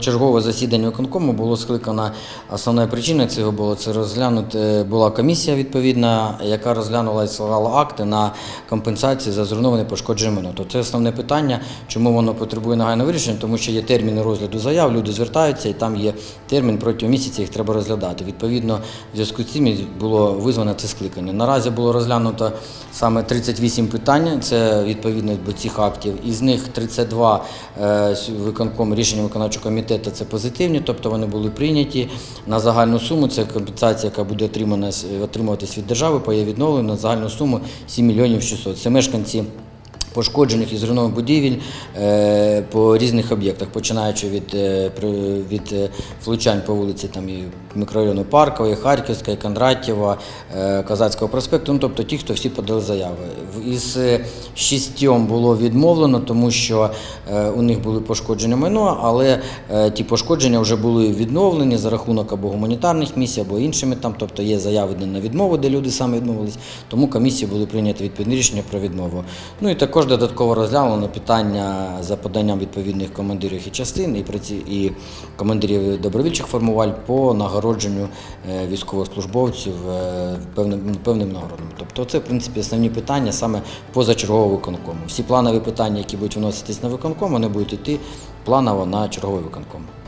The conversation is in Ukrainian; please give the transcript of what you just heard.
чергове засідання виконкому було скликано. Основною причиною цього було це розглянути була комісія відповідна, яка розглянула і склала акти на компенсацію за зруйноване пошкоджене майно. То це основне питання, чому воно потребує нагального вирішення, тому що є терміни розгляду заяв, люди звертаються, і там є термін протягом місяця, їх треба розглядати. Відповідно, в зв'язку з цим було визвано це скликання. Наразі було розглянуто саме 38 питань, це відповідно до цих актів. Із них 32 е, виконком рішення виконавчого комітету це позитивні, тобто вони були прийняті на загальну суму. Це компенсація, яка буде отримана отримуватись від держави, по її на загальну суму 7 мільйонів 600. Це мешканці. Пошкоджених і зруйнованих будівель е, по різних об'єктах, починаючи від, е, від е, влучань по вулиці там, і мікрорайону Паркової, Харківської, Кондратєва, Казацького проспекту, ну, тобто ті, хто всі подали заяви. Із шістьом було відмовлено, тому що у них були пошкодження майно, але ті пошкодження вже були відновлені за рахунок або гуманітарних місій, або іншими там, тобто є заяви на відмову, де люди саме відмовились, тому комісії були прийняті відповідні рішення про відмову. Ну і також додатково розглянуло питання за поданням відповідних командирів і частин і, і командирів добровільчих формувань по нагородженню е, військовослужбовців е, певним, певним нагородами. Тобто це, в принципі, основні питання саме позачергового виконкому. Всі планові питання, які будуть виноситись на виконком, вони будуть йти планово на черговий виконком.